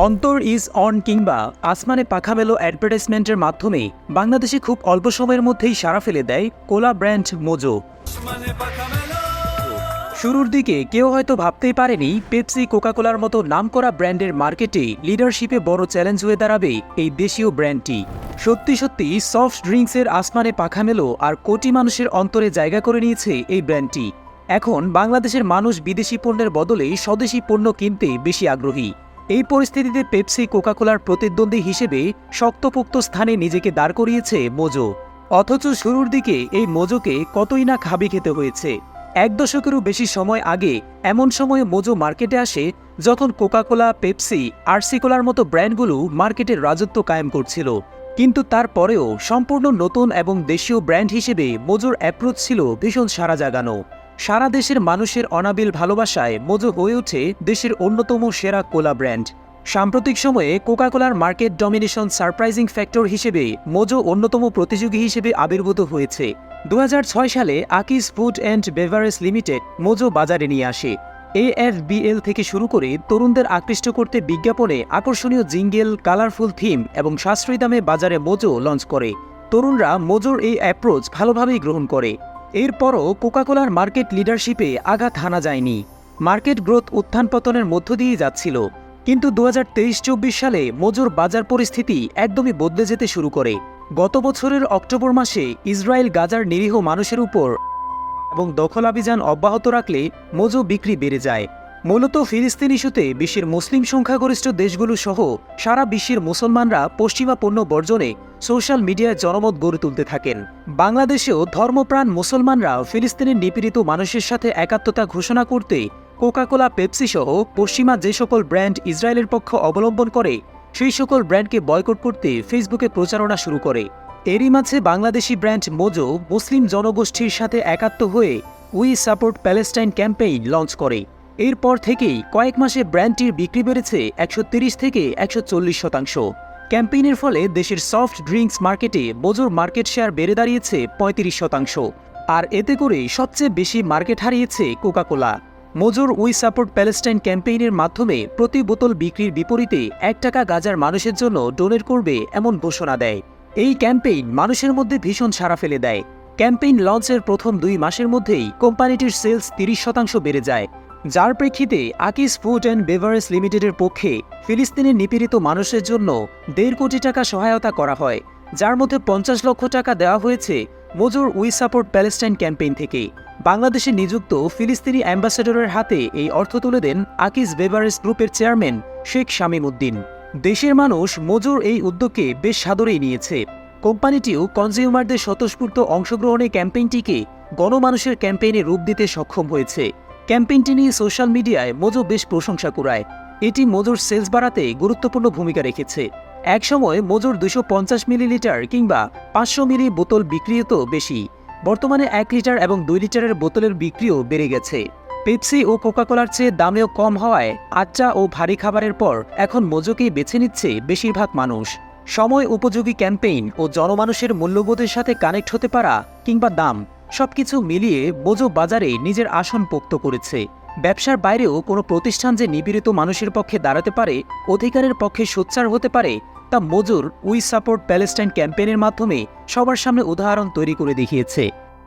অন্তর is on কিংবা আসমানে পাখা মেলো অ্যাডভার্টাইজমেন্টের মাধ্যমে বাংলাদেশে খুব অল্প সময়ের মধ্যেই সাড়া ফেলে দেয় কোলা ব্র্যান্ড মোজো। শুরুর দিকে কেউ হয়তো ভাবতেই পারেনি, পেপসি, কোকাকোলার মতো নামকরা ব্র্যান্ডের মার্কেটে লিডারশিপে বড় চ্যালেঞ্জ হয়ে দাঁড়াবে এই দেশীয় ব্র্যান্ডটি। সত্যি সত্যি সফট ড্রিঙ্কসের আসমানে পাখা মেলো আর কোটি মানুষের অন্তরে জায়গা করে নিয়েছে এই ব্র্যান্ডটি। এখন বাংলাদেশের মানুষ বিদেশি পণ্যের বদলে স্বদেশি পণ্য কিনতে বেশি আগ্রহী। এই পরিস্থিতিতে পেপসি কোকাকোলার প্রতিদ্বন্দ্বী হিসেবে শক্তপোক্ত স্থানে নিজেকে দাঁড় করিয়েছে মোজো। অথচ শুরুর দিকে এই মোজোকে কতই না খাবি খেতে হয়েছে। এক দশকেরও বেশি সময় আগে এমন সময়ে মোজো মার্কেটে আসে যখন কোকাকোলা, পেপসি, আরসিকোলার মতো ব্র্যান্ডগুলো মার্কেটের রাজত্ব কায়েম করছিল। কিন্তু তারপরেও সম্পূর্ণ নতুন এবং দেশীয় ব্র্যান্ড হিসেবে মোজোর অ্যাপ্রোচ ছিল ভীষণ সারা জাগানো। সারা দেশের মানুষের অনাবিল ভালোবাসায় মোজো হয়ে ওঠে দেশের অন্যতম সেরা কোলা ব্র্যান্ড। সাম্প্রতিক সময়ে কোকাকোলার মার্কেট ডমিনেশন সারপ্রাইজিং ফ্যাক্টর হিসেবে মোজো অন্যতম প্রতিযোগী হিসেবে আবির্ভূত হয়েছে। দু হাজার ছয় সালে Akij food and beverage limited Mojo বাজারে নিয়ে আসে। এএফবিএল থেকে শুরু করে তরুণদের আকৃষ্ট করতে বিজ্ঞাপনে আকর্ষণীয় জিঙ্গেল, কালারফুল থিম এবং সাশ্রয়ী দামে বাজারে মোজো লঞ্চ করে। তরুণরা মোজোর এই অ্যাপ্রোচ ভালোভাবেই গ্রহণ করে। এরপরও কোকাকোলার মার্কেট লিডারশিপে আঘাত হানা যায়নি। মার্কেট গ্রোথ উত্থান পতনের মধ্য দিয়েই যাচ্ছিল। কিন্তু দু হাজার তেইশ চব্বিশ সালে মজুর বাজার পরিস্থিতি একদমই বদলে যেতে শুরু করে। গত বছরের অক্টোবর মাসে ইসরায়েল গাজার নিরীহ মানুষের উপর এবং দখল অভিযান অব্যাহত রাখলে মজু বিক্রি বেড়ে যায়। মূলত ফিলিস্তিন ইস্যুতে বিশ্বের মুসলিম সংখ্যাগরিষ্ঠ দেশগুলো সহ সারা বিশ্বের মুসলমানরা পশ্চিমা পণ্য বর্জনে সোশ্যাল মিডিয়ায় জনমত গড়ে তুলতে থাকেন। বাংলাদেশেও ধর্মপ্রাণ মুসলমানরা ফিলিস্তিনের নিপীড়িত মানুষের সাথে একাত্মতা ঘোষণা করতে কোকাকোলা, পেপসি সহ পশ্চিমা যে সকল ব্র্যান্ড ইসরায়েলের পক্ষ অবলম্বন করে, সেই সকল ব্র্যান্ডকে বয়কট করতে ফেসবুকে প্রচারণা শুরু করে। এরই মাঝে বাংলাদেশি ব্র্যান্ড মোজো মুসলিম জনগোষ্ঠীর সাথে একাত্ম হয়ে we support Palestine campaign launch করে। এরপর থেকেই কয়েক মাসে ব্র্যান্ডটির বিক্রি বেড়েছে একশো থেকে একশো চল্লিশ শতাংশ। ক্যাম্পেইনের ফলে দেশের সফট ড্রিঙ্কস মার্কেটে মোজোর মার্কেট শেয়ার বেড়ে দাঁড়িয়েছে পঁয়ত্রিশ শতাংশ। আর এতে করে সবচেয়ে বেশি মার্কেট হারিয়েছে কোকাকোলা। মোজোর উই সাপোর্ট প্যালেস্টাইন ক্যাম্পেইনের মাধ্যমে প্রতি বোতল বিক্রির বিপরীতে এক টাকা গাজার মানুষের জন্য ডোনেট করবে এমন ঘোষণা দেয়। এই ক্যাম্পেইন মানুষের মধ্যে ভীষণ সাড়া ফেলে দেয়। ক্যাম্পেইন লঞ্চের প্রথম দুই মাসের মধ্যেই কোম্পানিটির সেলস তিরিশ শতাংশ বেড়ে যায়। যার প্রেক্ষিতে আকিস ফুড অ্যান্ড বেভারেজ লিমিটেডের পক্ষে ফিলিস্তিনের নিপীড়িত মানুষের জন্য দেড় কোটি টাকা সহায়তা করা হয়, যার মধ্যে পঞ্চাশ লক্ষ টাকা দেওয়া হয়েছে মজুর উই সাপোর্ট প্যালেস্টাইন ক্যাম্পেইন থেকে। বাংলাদেশে নিযুক্ত ফিলিস্তিনি অ্যাম্বাসেডরের হাতে এই অর্থ তুলে দেন আকিস বেভারেজ গ্রুপের চেয়ারম্যান শেখ শামীম উদ্দিন। দেশের মানুষ মজুর এই উদ্যোগকে বেশ সাদরেই নিয়েছে। কোম্পানিটিও কনজিউমারদের স্বতঃস্ফূর্ত অংশগ্রহণে ক্যাম্পেইনটিকে গণমানুষের ক্যাম্পেইনে রূপ দিতে সক্ষম হয়েছে। ক্যাম্পেইনটি নিয়ে সোশ্যাল মিডিয়ায় মোজো বেশ প্রশংসা কুড়ায়। এটি মোজোর সেলস বাড়াতে গুরুত্বপূর্ণ ভূমিকা রেখেছে। একসময় মোজোর দুশো পঞ্চাশ মিলিলিটার কিংবা পাঁচশো মিলি বোতল বিক্রি হতো বেশি। বর্তমানে এক লিটার এবং দুই লিটারের বোতলের বিক্রিও বেড়ে গেছে। পেপসি ও কোকাকোলার চেয়ে দামেও কম হওয়ায় আচ্চা ও ভারী খাবারের পর এখন মোজোকেই বেছে নিচ্ছে বেশিরভাগ মানুষ। সময় উপযোগী ক্যাম্পেইন ও জনমানুষের মূল্যবোধের সাথে কানেক্ট হতে পারা কিংবা দাম সবকিছু মিলিয়ে বোজো বাজারে নিজের আসন পোক্ত করেছে। ব্যবসার বাইরেও কোনো প্রতিষ্ঠান যে নিবিড়িত মানুষের পক্ষে দাঁড়াতে পারে, অধিকারের পক্ষে সোচ্চার হতে পারে, তা মজুর উই সাপোর্ট প্যালেস্টাইন ক্যাম্পেনের মাধ্যমে সবার সামনে উদাহরণ তৈরি করে দেখিয়েছে।